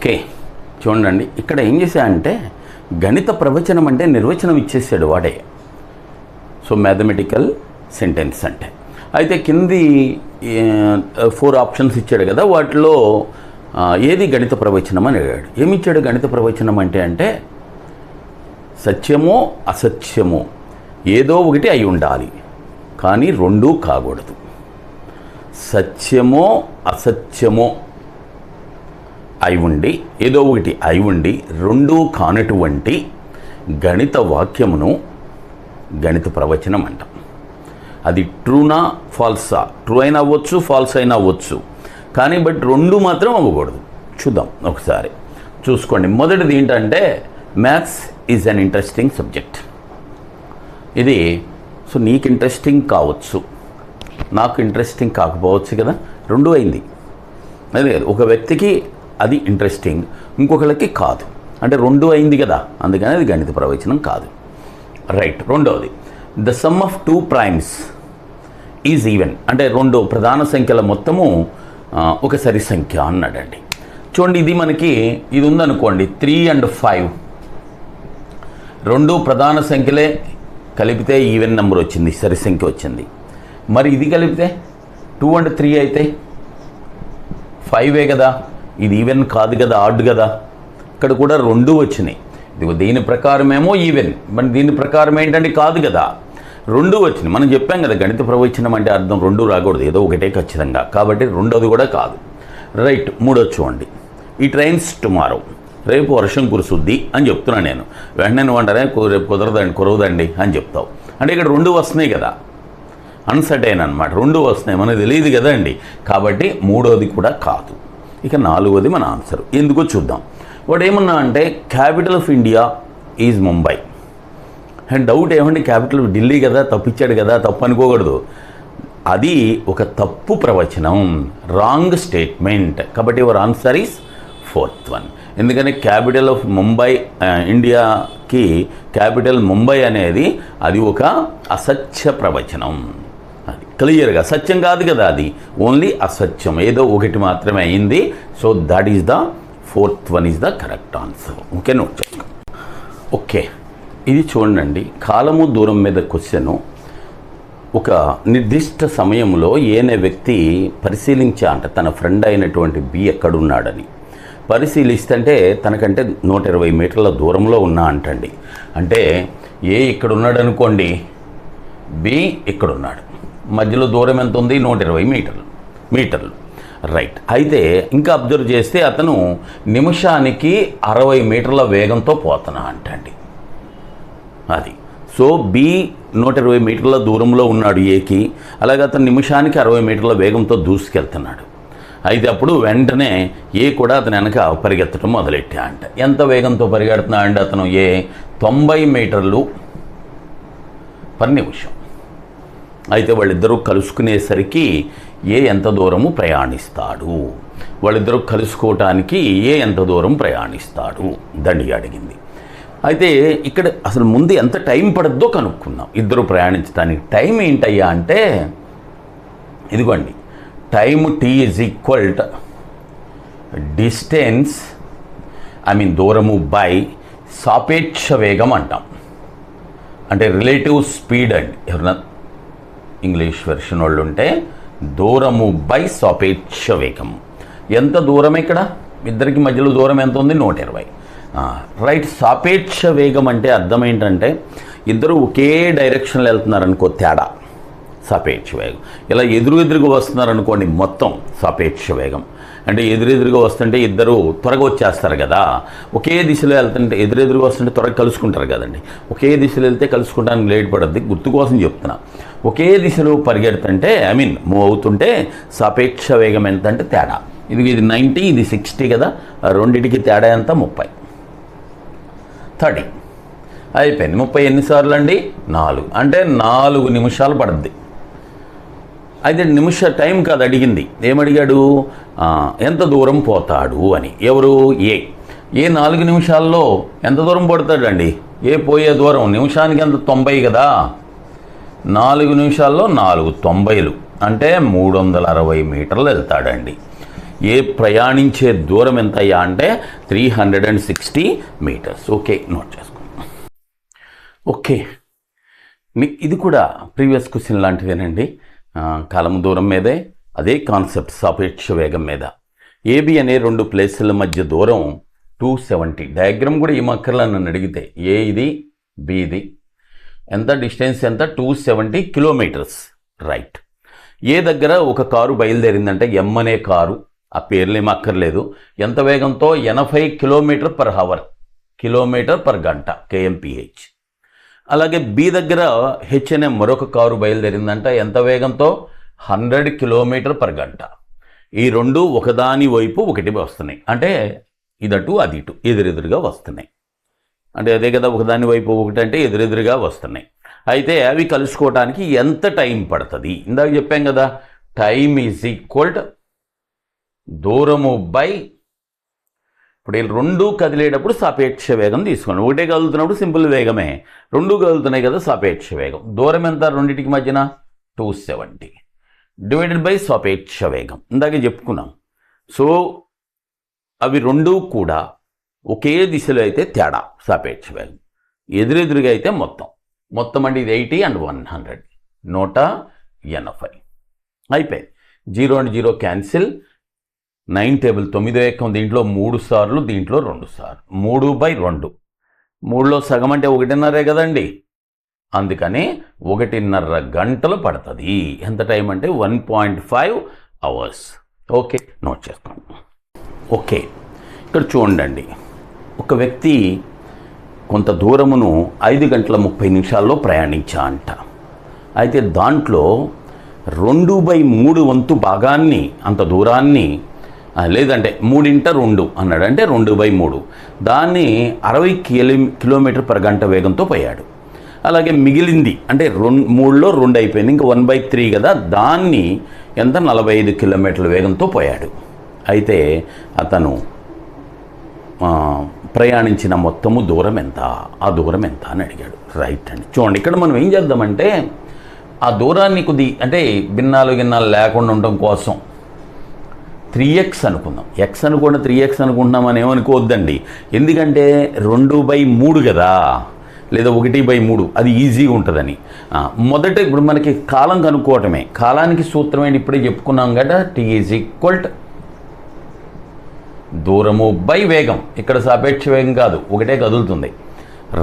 Okay. చూడండి ఇక్కడ ఏం చేశాడంటే గణిత ప్రవచనం అంటే నిర్వచనం ఇచ్చేసాడు వాడే. సో మ్యాథమెటికల్ సెంటెన్స్ అంటే. అయితే కింది ఫోర్ ఆప్షన్స్ ఇచ్చాడు కదా వాటిలో ఏది గణిత ప్రవచనం అని అడిగాడు. ఏమిచ్చాడు గణిత ప్రవచనం అంటే అంటే సత్యమో అసత్యమో ఏదో ఒకటి అయి ఉండాలి కానీ రెండూ కాకూడదు. సత్యమో అసత్యమో అయి ఉండి ఏదో ఒకటి అయి ఉండి రెండూ కానటువంటి గణిత వాక్యమును గణిత ప్రవచనం అంటాం. అది ట్రూనా ఫాల్సా ట్రూ అయినా అవ్వచ్చు ఫాల్స్ అయినా అవ్వచ్చు. కానీ బట్ రెండు మాత్రం అవ్వకూడదు. చూద్దాం ఒకసారి. చూసుకోండి. మొదటిది ఏంటంటే maths is an interesting subject ఇది సో నీకు ఇంట్రెస్టింగ్ కావచ్చు. నాకు ఇంట్రెస్టింగ్ కాకపోవచ్చు కదా. రెండు అయింది. అదే ఒక వ్యక్తికి అది ఇంట్రెస్టింగ్ ఇంకొకళ్ళకి కాదు. అంటే రెండు అయింది కదా. అందుకని అది గణిత ప్రవచనం కాదు. రైట్ రెండవది the sum of two primes is even అంటే రెండు ప్రధాన సంఖ్యల మొత్తము ఒక సరి సంఖ్య అన్నాడండి. చూడండి ఇది మనకి ఇది ఉందనుకోండి త్రీ అండ్ ఫైవ్ రెండు ప్రధాన సంఖ్యలే కలిపితే ఈవెన్ నెంబర్ వచ్చింది సరి సంఖ్య వచ్చింది. మరి ఇది కలిపితే టూ అండ్ త్రీ అయితే ఫైవే కదా. ఇది ఈవెన్ కాదు కదా ఆడ్ కదా. ఇక్కడ కూడా రెండు వచ్చినాయి. ఇదిగో దీని ప్రకారమేమో ఈవెన్. మరి దీని ప్రకారం ఏంటంటే కాదు కదా. రెండు వచ్చినాయి. మనం చెప్పాం కదా గణిత ప్రవచనం అంటే అర్థం రెండు రాకూడదు. ఏదో ఒకటే ఖచ్చితంగా. కాబట్టి రెండోది కూడా కాదు. రైట్ మూడో చూడండి. ఈ ట్రైన్స్ టుమారో రేపు వర్షం కురుసుద్ది అని చెప్తున్నాను నేను. వెంటనే నువ్వు అంటారే రేపు కుదరదండి కురవదండి అని చెప్తావు. అంటే ఇక్కడ రెండు వస్తున్నాయి కదా. అన్సర్టైన్ అనమాట రెండు వస్తున్నాయి. మనకు తెలియదు కదండి. కాబట్టి మూడోది కూడా కాదు. ఇక నాలుగోది మన ఆన్సర్. ఎందుకో చూద్దాం. వాడు ఏమన్నా అంటే capital of India is Mumbai and doubt ఏమంటే క్యాపిటల్ ఢిల్లీ కదా తప్పిచ్చాడు కదా తప్పు అనుకోకూడదు. అది ఒక తప్పు ప్రవచనం రాంగ్ స్టేట్మెంట్ కాబట్టి your answer is fourth one ఎందుకంటే క్యాపిటల్ ఆఫ్ ముంబై ఇండియాకి క్యాపిటల్ ముంబై అనేది అది ఒక అసత్య ప్రవచనం. క్లియర్గా సత్యం కాదు కదా అది. ఓన్లీ అసత్యం. ఏదో ఒకటి మాత్రమే అయింది. So that is the fourth one is the correct answer okay note చేసుకో ఓకే ఇది చూడండి. కాలము దూరం మీద క్వశ్చన్ ఒక నిర్దిష్ట సమయంలో ఏనే వ్యక్తి పరిశీలించా అంట. తన ఫ్రెండ్ అయినటువంటి బి ఎక్కడున్నాడని. పరిశీలిస్తుంటే తనకంటే నూట ఇరవై మీటర్ల దూరంలో ఉన్నా అంటండి. అంటే ఏ ఇక్కడ ఉన్నాడు అనుకోండి బి ఇక్కడ ఉన్నాడు మధ్యలో దూరం ఎంత ఉంది? నూట ఇరవై మీటర్లు. మీటర్లు. రైట్. అయితే ఇంకా అబ్జర్వ్ చేస్తే అతను నిమిషానికి అరవై మీటర్ల వేగంతో పోతున్నా అంటండి. అది. సో బి నూట ఇరవై మీటర్ల దూరంలో ఉన్నాడు ఏకి. అలాగే అతను నిమిషానికి అరవై మీటర్ల వేగంతో దూసుకెళ్తున్నాడు. అయితే అప్పుడు వెంటనే ఏ కూడా అతను వెనక పరిగెత్తడం మొదలెట్టా అంట. ఎంత వేగంతో పరిగెడుతున్నా అంటే అతను? ఏ తొంభై మీటర్లు పర్ నిమిషం. అయితే వాళ్ళిద్దరూ కలుసుకునేసరికి ఏ ఎంత దూరము ప్రయాణిస్తాడు? వాళ్ళిద్దరూ కలుసుకోవటానికి ఏ ఎంత దూరం ప్రయాణిస్తాడు? దండి అడిగింది. అయితే ఇక్కడ అసలు ముందు ఎంత టైం పడద్దో కనుక్కుందాం. ఇద్దరు ప్రయాణించడానికి టైం ఏంటయ్యా అంటే ఇదిగోండి time T is equal distance I mean దూరము బై సాపేక్ష వేగం అంటాం. అంటే రిలేటివ్ స్పీడ్ అండి. ఎవరన్నా ఇంగ్లీష్ వెర్షన్ వాళ్ళు ఉంటే దూరము బై సాపేక్ష వేగం. ఎంత దూరం ఇక్కడ? ఇద్దరికి మధ్యలో దూరం ఎంత ఉంది? నూట ఇరవై రైట్ సాపేక్ష వేగం అంటే అర్థం ఏంటంటే ఇద్దరు ఒకే డైరెక్షన్లో వెళ్తున్నారనుకో తేడా. సాపేక్ష వేగం. ఇలా ఎదురు ఎదురుగా వస్తున్నారనుకోండి మొత్తం సాపేక్ష వేగం. అంటే ఎదురెదురుగా వస్తుంటే ఇద్దరు త్వరగా వచ్చేస్తారు కదా. ఒకే దిశలో వెళ్తుంటే ఎదురెదురుగా వస్తుంటే త్వరగా కలుసుకుంటారు కదండి. ఒకే దిశలో వెళ్తే కలుసుకోవడానికి లేట్ పడద్ది గుర్తు కోసం చెప్తున్నా. ఒకే దిశలో పరిగెడుతుంటే ఐ మీన్ మూవ్ అవుతుంటే సాపేక్ష వేగం ఎంత అంటే తేడా. ఇది ఇది నైంటీ ఇది సిక్స్టీ కదా. రెండింటికి తేడా ఎంత? ముప్పై. థర్టీ. అయిపోయింది. ముప్పై ఎన్నిసార్లు అండి నాలుగు. అంటే నాలుగు నిమిషాలు పడుద్ది. అయితే నిమిష టైం కాదు అడిగింది. ఏమడిగాడు? ఎంత దూరం పోతాడు అని. ఎవరు? ఏ. ఏ నాలుగు నిమిషాల్లో ఎంత దూరం పడతాడండి? ఏ పోయే దూరం? నిమిషానికి ఎంత? తొంభై కదా? నాలుగు నిమిషాల్లో నాలుగు తొంభైలు. అంటే మూడు వందల అరవై మీటర్లు వెళ్తాడండి. ఏ ప్రయాణించే దూరం ఎంత అయ్యా అంటే three hundred and sixty metres. Okay note చేసుకుందాం ఓకే. మీ- ఇది కూడా ప్రీవియస్ క్వశ్చన్ లాంటిదేనండి. కాలం దూరం మీదే అదే కాన్సెప్ట్ సాపేక్ష వేగం మీద. ఏబి అనే రెండు ప్లేసుల మధ్య దూరం టూ సెవెంటీ డయాగ్రామ్ కూడా ఈ మక్కర్లా నన్ను అడిగితే ఏ ఇది బి ఇది. ఎంత డిస్టెన్స్ ఎంత? టూ సెవెంటీ కిలోమీటర్స్ రైట్ ఏ దగ్గర ఒక కారు బయలుదేరిందంటే ఎం అనే కారు ఆ పేర్లు ఏం అక్కర్లేదు. ఎంత వేగంతో? ఎనభై kilometer per hour kilometer per గంట కేఎంపిహెచ్ అలాగే బి దగ్గర హెచ్ అనే మరొక కారు బయలుదేరిందంట. ఎంత వేగంతో? హండ్రెడ్ కిలోమీటర్ పర్ గంట. ఈ రెండు ఒకదాని వైపు ఒకటి వస్తున్నాయి. అంటే ఇదటు అది ఇటు ఎదురెదురుగా వస్తున్నాయి. అంటే అదే కదా ఒకదాని వైపు ఒకటి అంటే ఎదురెదురుగా వస్తున్నాయి. అయితే అవి కలుసుకోవడానికి ఎంత టైం పడుతుంది? ఇందాక చెప్పాం కదా టైం ఈజ్ ఈక్వల్ దూరము బై ఇప్పుడు ఈ రెండు కదిలేటప్పుడు సాపేక్ష వేగం తీసుకోండి. ఒకటే కదులుతున్నప్పుడు సింపుల్ వేగమే. రెండు కదులుతున్నాయి కదా సాపేక్ష వేగం. దూరం ఎంత? రెండింటికి మధ్యన? Two seventy. డివైడెడ్ బై సాపేక్ష వేగం. ఇందాక చెప్పుకున్నాం. సో అవి రెండూ కూడా ఒకే దిశలో అయితే తేడా సాపేక్ష వేగం. ఎదురెదురుగా అయితే మొత్తం. మొత్తం అంటే ఇది ఎయిటీ అండ్ వన్ హండ్రెడ్. నూట ఎనభై. అయిపోయింది. Zero and zero cancel. Nine table తొమ్మిదో ఏకం దీంట్లో మూడు సార్లు దీంట్లో రెండు సార్లు మూడు బై రెండు. మూడులో సగం అంటే ఒకటిన్నరే కదండి. అందుకని ఒకటిన్నర గంటలు పడుతుంది. ఎంత టైం అంటే one point five hours. Okay note చేస్తాం ఓకే ఇక్కడ చూడండి ఒక వ్యక్తి కొంత దూరమును ఐదు గంటల ముప్పై నిమిషాల్లో ప్రయాణించా అంట. అయితే దాంట్లో రెండు బై మూడు వంతు భాగాన్ని అంత దూరాన్ని లేదంటే మూడింట రెండు అన్నాడు. అంటే రెండు బై మూడు. దాన్ని అరవై కిలో కిలోమీటర్ పర్ గంట వేగంతో పోయాడు. అలాగే మిగిలింది అంటే రెండు మూడులో రెండు అయిపోయింది. ఇంకా వన్ బై త్రీ కదా దాన్ని ఎంత? నలభై ఐదు కిలోమీటర్ల వేగంతో పోయాడు. అయితే అతను ప్రయాణించిన మొత్తము దూరం ఎంత? ఆ దూరం ఎంత అని అడిగాడు. రైట్ అండి. చూడండి ఇక్కడ మనం ఏం చేద్దామంటే ఆ దూరాన్ని కొద్ది అంటే భిన్నాలు గిన్నాలు లేకుండా ఉండడం కోసం త్రీ ఎక్స్ అనుకుందాం. ఎక్స్ అనుకున్న త్రీ ఎక్స్ అనుకుంటున్నామని ఏమనుకోవద్దండి ఎందుకంటే రెండు బై మూడు కదా. లేదా ఒకటి బై మూడు. అది ఈజీగా ఉంటుందని. మొదట ఇప్పుడు మనకి కాలం కనుక్కోవటమే. కాలానికి సూత్రం ఏంటి ఇప్పుడే చెప్పుకున్నాం కదా టీ ఈజ్ ఈక్వల్ దూరము బై వేగం. ఇక్కడ సాపేక్ష వేగం కాదు. ఒకటే కదులుతుంది.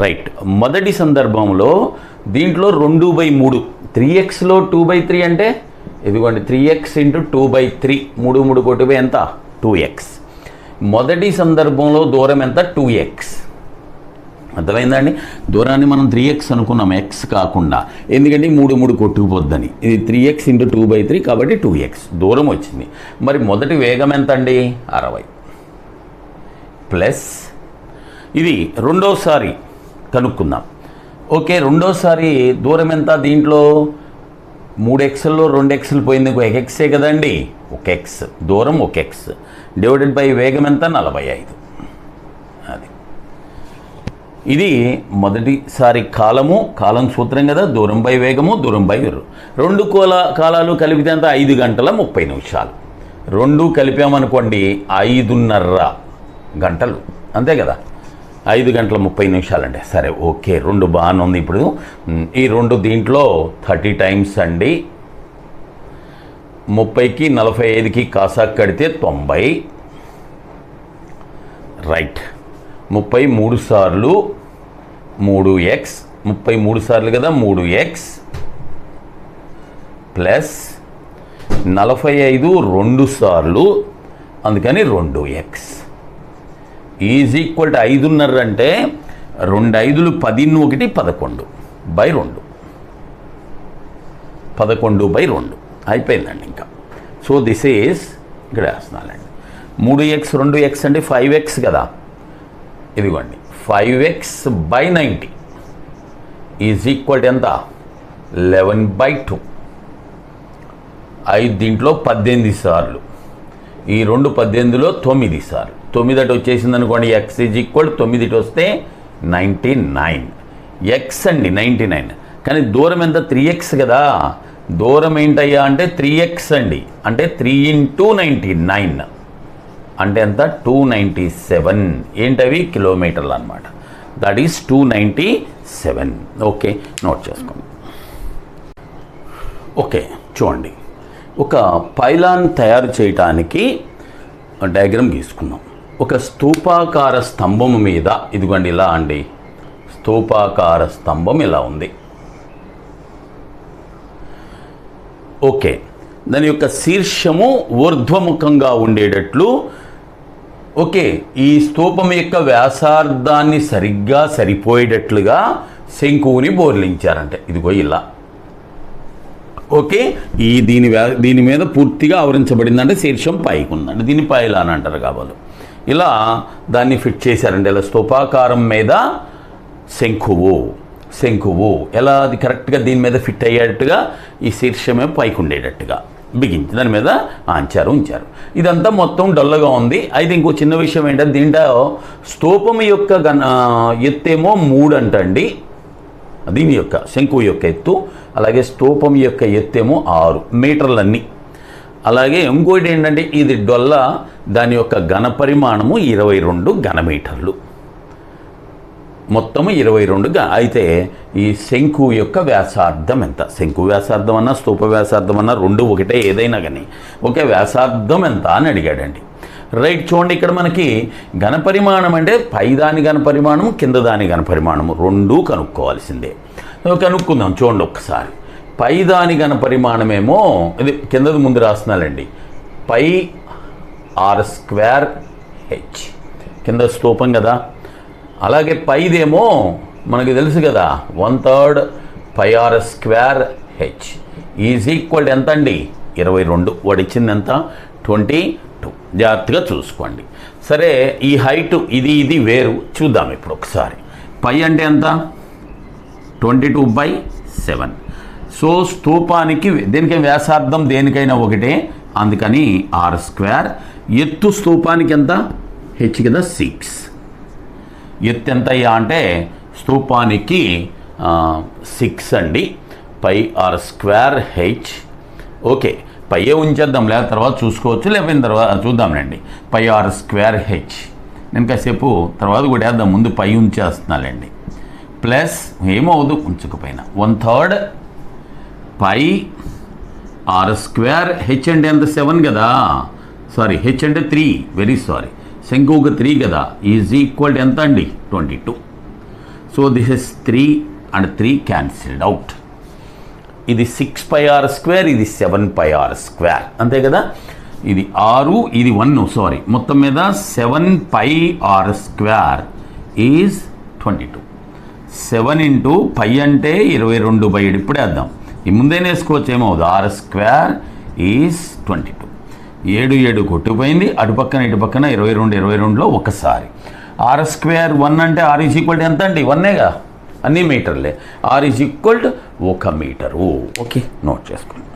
రైట్ మొదటి సందర్భంలో దీంట్లో రెండు బై మూడు. త్రీ ఎక్స్లో టూ బై త్రీ అంటే ఇదిగోండి three X into two by three మూడు మూడు కోటి ఎంత? టూ ఎక్స్ మొదటి సందర్భంలో దూరం ఎంత? టూ ఎక్స్ అర్థమైందండి? దూరాన్ని మనం త్రీ ఎక్స్ అనుకున్నాం ఎక్స్ కాకుండా. ఎందుకంటే మూడు మూడు కొట్టుకుపోద్దని ఇది three X into two by three కాబట్టి టూ ఎక్స్ దూరం వచ్చింది. మరి మొదటి వేగం ఎంత అండి అరవై. ప్లస్ ఇది రెండోసారి కనుక్కుందాం. ఓకే రెండోసారి దూరం ఎంత దీంట్లో? మూడు ఎక్స్లో రెండు ఎక్స్లు పోయింది ఒక ఎక్సే కదండి? ఒక ఎక్స్ దూరం ఒక ఎక్స్ డివైడెడ్ బై వేగం ఎంత? నలభై ఐదు. అది. ఇది మొదటిసారి కాలము కాలం సూత్రం కదా? దూరం బై వేగము దూరం బై రెండు కోల కాలాలు కలిపితే అంత ఐదు గంటల ముప్పై నిమిషాలు. రెండు కలిపామనుకోండి ఐదున్నర గంటలు. అంతే కదా? ఐదు గంటల ముప్పై నిమిషాలండి. సరే ఓకే రెండు బాగానే ఉంది ఇప్పుడు. ఈ రెండు దీంట్లో థర్టీ టైమ్స్ అండి. ముప్పైకి నలభై ఐదుకి కాసాకు కడితే తొంభై. రైట్. ముప్పై మూడు సార్లు మూడు ఎక్స్. ముప్పై మూడు సార్లు కదా మూడు ఎక్స్. ప్లస్ నలభై ఐదు రెండు సార్లు అందుకని రెండు ఎక్స్. ఈజ్ ఈక్వల్ టు ఐదున్నర అంటే రెండు ఐదులు పదిన్ను ఒకటి పదకొండు బై రెండు. పదకొండు బై రెండు. అయిపోయిందండి ఇంకా. సో దిస్ ఈజ్ ఇక్కడ వేస్తున్నానండి మూడు ఎక్స్ రెండు ఎక్స్ అంటే ఫైవ్ ఎక్స్ కదా. ఇదిగోండి five X by ninety. Is equal to ఎంత? Eleven by two. ఐదు దీంట్లో పద్దెనిమిది సార్లు. ఈ రెండు పద్దెనిమిదిలో తొమ్మిది సార్లు తొమ్మిది అటు వచ్చేసింది అనుకోండి ఎక్స్ ఈజ్ ఈక్వల్ తొమ్మిది వస్తే నైంటీ నైన్ ఎక్స్ అండి నైంటీ నైన్ కానీ దూరం ఎంత? త్రీ ఎక్స్ కదా. దూరం ఏంటయ్యా అంటే త్రీ ఎక్స్ అండి. అంటే త్రీ ఇంటూ నైంటీ నైన్ అంటే ఎంత? టూ నైంటీ సెవెన్ ఏంటవి? కిలోమీటర్లు అనమాట that is two ninety seven okay note చేసుకోండి. ఓకే చూడండి. ఒక పైలాన్ తయారు చేయటానికి డయాగ్రామ్ గీసుకుందాం. ఒక స్తూపాకార స్తంభం మీద ఇదిగోండి ఇలా అండి స్తూపాకార స్తంభం ఇలా ఉంది. ఓకే దాని యొక్క శీర్షము ఊర్ధ్వముఖంగా ఉండేటట్లు ఓకే ఈ స్తూపం యొక్క వ్యాసార్థాన్ని సరిగ్గా సరిపోయేటట్లుగా శంకువుని బోర్లించారంటే ఇదిగో ఇలా. ఓకే? ఈ దీని వ్యా దీని మీద పూర్తిగా ఆవరించబడిందంటే శీర్షం పైకి ఉందండి దీని పైలా అని అంటారు కాబట్టి ఇలా దాన్ని ఫిట్ చేశారండి. ఇలా స్తూపాకారం మీద శంఖువు శంకువు ఎలా అది కరెక్ట్గా దీని మీద ఫిట్ అయ్యేటట్టుగా ఈ శీర్షమే పైకి ఉండేటట్టుగా బిగించి దాని మీద ఆంచారు ఉంచారు. ఇదంతా మొత్తం డొల్లగా ఉంది. అయితే ఇంకో చిన్న విషయం ఏంటంటే దీంట్లో స్తూపం యొక్క గణ ఎత్తేమో మూడు అంటండి దీని యొక్క శంకువు యొక్క ఎత్తు. అలాగే స్తూపం యొక్క ఎత్తేమో ఆరు మీటర్లన్నీ. అలాగే ఇంకోటి ఏంటంటే ఇది డొల్ల దాని యొక్క ఘన పరిమాణము ఇరవై రెండు ఘనమీటర్లు మొత్తము ఇరవై రెండుగా అయితే ఈ శంకు యొక్క వ్యాసార్థం ఎంత? శంకు వ్యాసార్థం అన్నా స్తూప వ్యాసార్థం అన్నా రెండు ఒకటే ఏదైనా కానీ ఒకే వ్యాసార్థం ఎంత అని అడిగాడండి. రైట్ చూడండి ఇక్కడ మనకి ఘన పరిమాణం అంటే పై దాని ఘన పరిమాణం కింద దాని ఘనపరిమాణము రెండూ కనుక్కోవాల్సిందే. కనుక్కుందాం చూడండి ఒక్కసారి. పై దాని పరిమాణమేమో ఇది కిందది ముందు రాస్తున్నానండి పై ఆర్ స్క్వేర్ హెచ్. కింద స్తూపం కదా. అలాగే పైదేమో మనకి తెలుసు కదా one third pi R square H. Is equal ఎంత అండి? ఇరవై రెండు. వాడు ఇచ్చింది ఎంత? Twenty two. జాగ్రత్తగా చూసుకోండి. సరే ఈ హైట్ ఇది ఇది వేరు. చూద్దాం ఇప్పుడు ఒకసారి. పై అంటే ఎంత? Twenty two by seven. So స్తూపానికి దేనికి వ్యాసార్థం దేనికైనా ఒకటే అందుకని ఆర్ స్క్వేర్. ఎత్తు స్తూపానికి ఎంత? హెచ్ కదా సిక్స్. ఎత్తు ఎంత అయ్యా అంటే స్తూపానికి సిక్స్ అండి. Pi r square h. Okay pi ఉంచేద్దాం? లేదా తర్వాత చూసుకోవచ్చు లేకపోయిన తర్వాత చూద్దాంలేండి పై ఆర్ స్క్వేర్ హెచ్. నేను కాసేపు తర్వాత కూడా వేద్దాం ముందు పై ఉంచేస్తున్నానండి ప్లస్ ఏమవుదు? ఉంచకపోయినా. One third pi R square H అంటే ఎంత సెవెన్ కదా? సారీ హెచ్ అంటే త్రీ వెరీ సారీ శంకువుకి త్రీ కదా? ఈజ్ ఈక్వల్ ఎంత అండి twenty two so this is three and three cancelled out ఇది సిక్స్ పై ఆర్ స్క్వేర్ ఇది సెవెన్ పై ఆర్ స్క్వేర్ అంతే కదా ఇది ఆరు ఇది వన్ సారీ మొత్తం మీద seven pi r square is twenty two seven into pi అంటే ఇరవై రెండు బై ఏడు. ఇప్పుడే వేద్దాం ఈ ముందే వేసుకోవచ్చు ఏమవుదు R square is twenty two. ఏడు ఏడు కొట్టుకుపోయింది. అటు పక్కన ఇటు పక్కన ఇరవై రెండు ఇరవై రెండులో ఒకసారి. ఆర్ స్క్వేర్ వన్ అంటే ఆర్ ఈజ్ ఈక్వల్ ఎంత అండి? వన్నేగా అన్ని మీటర్లే. ఆర్ ఈజ్ ఈక్వల్ ఒక మీటరు. ఓకే. నోట్ చేసుకోండి.